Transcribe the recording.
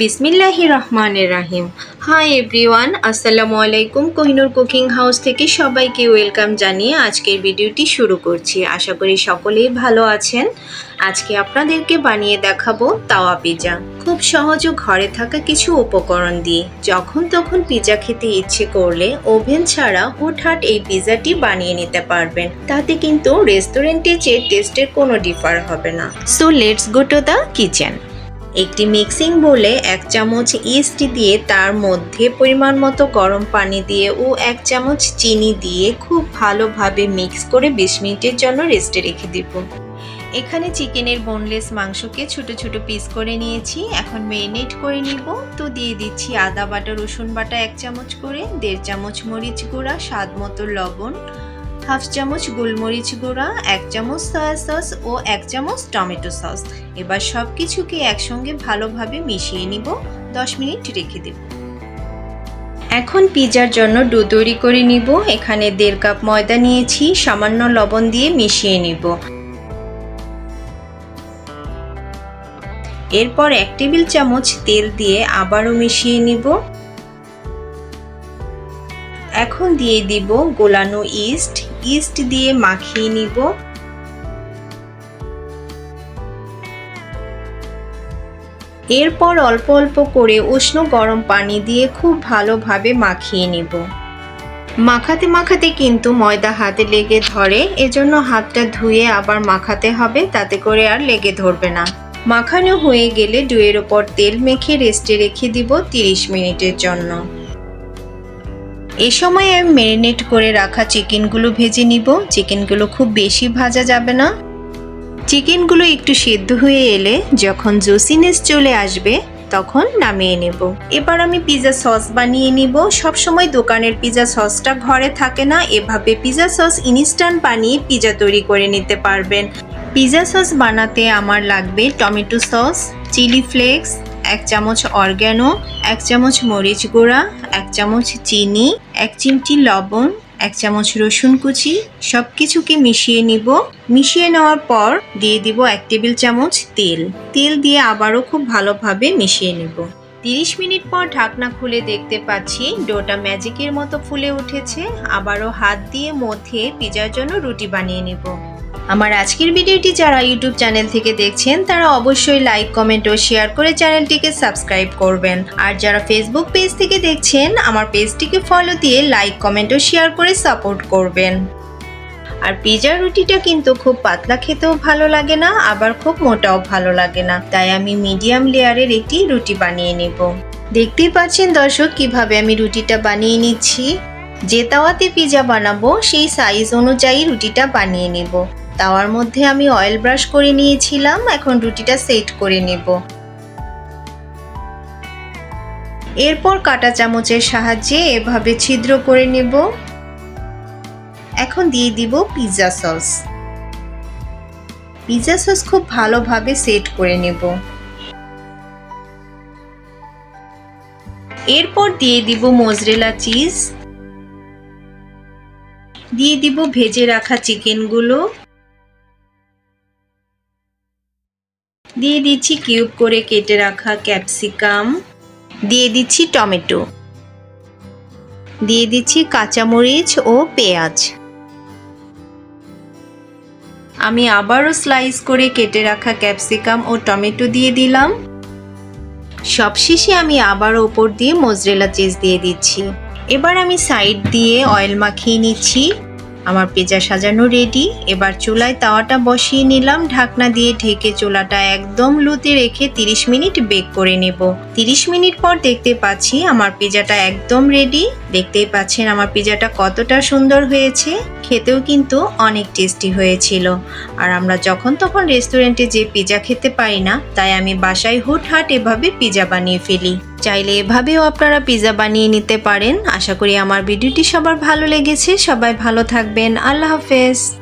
বিসমিল্লাহি রহমানের রাহিম। Hi everyone, আসসালামু আলাইকুম। কোহিনুর কুকিং হাউস থেকে সবাইকে ওয়েলকাম জানিয়ে আজকের ভিডিওটি শুরু করছি। আশা করি সকলেই ভালো আছেন। আজকে আপনাদেরকে বানিয়ে দেখাবো তাওয়া পিজা। খুব সহজ ও ঘরে থাকা কিছু উপকরণ দিয়ে। যখন তখন পিজা খেতে ইচ্ছে করলে ওভেন ছাড়া হুটহাট এই পিজাটি বানিয়ে নিতে পারবেন। তাতে কিন্তু রেস্টুরেন্টে চেয়ে টেস্টের কোনো ডিফার হবে না। So let's go to the kitchen. একটি মিক্সিং বলে এক চামচ ইস্ট দিয়ে তার মধ্যে পরিমাণ মতো গরম পানি দিয়ে ও এক চামচ চিনি দিয়ে খুব ভালোভাবে মিক্স করে বিশ মিনিটের জন্য রেস্টে রেখে দেব। এখানে চিকেনের বোনলেস মাংসকে ছোট ছোট পিস করে নিয়েছি। এখন মেরিনেট করে নিব। তো দিয়ে দিচ্ছি আদা বাটা, রসুন বাটা এক চামচ করে, দেড় চামচ মরিচ গুঁড়া, স্বাদ মতো লবণ হাফ চামচ গোলমরিচ গুঁড়া, এক চামচ সয়া সস ও এক চামচ টমেটো সস এবার সব কিছুকে একসঙ্গে ভালোভাবে মিশিয়ে নিব, দশ মিনিট রেখে দেব। এখন পিজার জন্য ডো তৈরি করে নিব। এখানে দেড় কাপ ময়দা নিয়েছি, সামান্য লবণ দিয়ে মিশিয়ে নিব। এরপর এক টেবিল চামচ তেল দিয়ে আবারও মিশিয়ে নিব। এখন দিয়ে দিব গোলানো ইস্ট ইস্ট দিয়ে মাখিয়ে নিব। এরপর অল্প অল্প করে উষ্ণ গরম পানি দিয়ে খুব ভালোভাবে মাখিয়ে নিব। মাখাতে মাখাতে কিন্তু ময়দা হাতে লেগে ধরে, এজন্য হাতটা ধুয়ে আবার মাখাতে হবে, তাতে করে আর লেগে ধরবে না। মাখানো হয়ে গেলে ডুয়ের ওপর তেল মেখে রেস্টে রেখে দিব 30 মিনিটের জন্য। এ সময় আমি ম্যারিনেট করে রাখা চিকেনগুলো ভেজে নিব। চিকেনগুলো খুব বেশি ভাজা যাবে না। চিকেনগুলো একটু সেদ্ধ হয়ে এলে যখন জোসিনেস চলে আসবে, তখন নামিয়ে নেব। এবার আমি পিজা সস বানিয়ে নিব। সবসময় দোকানের পিজা সসটা ঘরে থাকে না। এভাবে পিজা সস ইনস্ট্যান্ট বানিয়ে পিজা তৈরি করে নিতে পারবেন। পিজা সস বানাতে আমার লাগবে টমেটো সস চিলি ফ্লেক্স এক চামচ অর্গ্যানো, এক চামচ মরিচ গুঁড়া, এক চামচ চিনি, এক চিমটি লবণ, এক চামচ রসুন কুচি সব কিছুকে মিশিয়ে নিব। মিশিয়ে নেওয়ার পর দিয়ে দিব এক টেবিল চামচ তেল। তেল দিয়ে আবারও খুব ভালোভাবে মিশিয়ে নেব। তিরিশ মিনিট পর ঢাকনা খুলে দেখতে পাচ্ছি ডোটা ম্যাজিকের মতো ফুলে উঠেছে। আবারও হাত দিয়ে মধ্যে পিজার জন্য রুটি বানিয়ে নেব। আমার আজকের ভিডিওটি যারা ইউটিউব চ্যানেল থেকে দেখছেন, তারা অবশ্যই লাইক, কমেন্ট ও শেয়ার করে চ্যানেলটিকে সাবস্ক্রাইব করবেন। আর যারা ফেসবুক পেজ থেকে দেখছেন, আমার পেজটিকে ফলো দিয়ে লাইক, কমেন্ট ও শেয়ার করে সাপোর্ট করবেন। আর পিজা রুটিটা কিন্তু খুব পাতলা খেতেও ভালো লাগে না, আবার খুব মোটাও ভালো লাগে না। তাই আমি মিডিয়াম লেয়ারের একটি রুটি বানিয়ে নেব। দেখতেই পাচ্ছেন দর্শক, কীভাবে আমি রুটিটা বানিয়ে নিচ্ছি। যে তাওয়াতে পিজা বানাবো, সেই সাইজ অনুযায়ী রুটিটা বানিয়ে নেব। তাওয়ার মধ্যে আমি অয়েল ব্রাশ করে নিয়েছিলাম, এখন রুটিটা সেট করে নেব। এরপর কাটা চামচের সাহায্যে এভাবে ছিদ্র করে নেব। এখন দিয়ে দিব পিৎজা সস পিৎজা সস খুব ভালোভাবে সেট করে নেব। এরপর দিয়ে দিব মোজরেলা চিজ দিয়ে দিব ভেজে রাখা চিকেনগুলো দিয়ে দিচ্ছি কিউব করে কেটে রাখা ক্যাপসিকাম দিয়ে দিচ্ছি টমেটো। দিয়ে দিচ্ছি কাঁচামরিচ ও পেঁয়াজ। আমি আবারও স্লাইস করে কেটে রাখা ক্যাপসিকাম ও টমেটো দিয়ে দিলাম। সবশেষে আমি আবার ওপর দিয়ে মোজরেলা চিজ দিয়ে দিচ্ছি। এবার আমি সাইড দিয়ে অয়েল মাখিয়ে নিচ্ছি। আমার পেঁজা সাজানো রেডি। এবার চুলায় তাওয়াটা বসিয়ে নিলাম। ঢাকনা দিয়ে ঢেকে চুলাটা একদম লুতে রেখে 30 মিনিট বেক করে নেব। 30 মিনিট পর দেখতে পাচ্ছি আমার পিজাটা একদম রেডি। দেখতেই পাচ্ছেন আমার পিজাটা কতটা সুন্দর হয়েছে। খেতেও কিন্তু অনেক টেস্টি হয়েছিল। আর আমরা যখন তখন রেস্টুরেন্টে যে পিজা খেতে পাই না, তাই আমি বাসায় হুটহাট এভাবে পিজা বানিয়ে ফেলি। চাইলে এভাবেও আপনারা পিজা বানিয়ে নিতে পারেন। আশা করি আমার ভিডিওটি সবার ভালো লেগেছে। সবাই ভালো থাকবেন। আল্লাহ হাফেজ।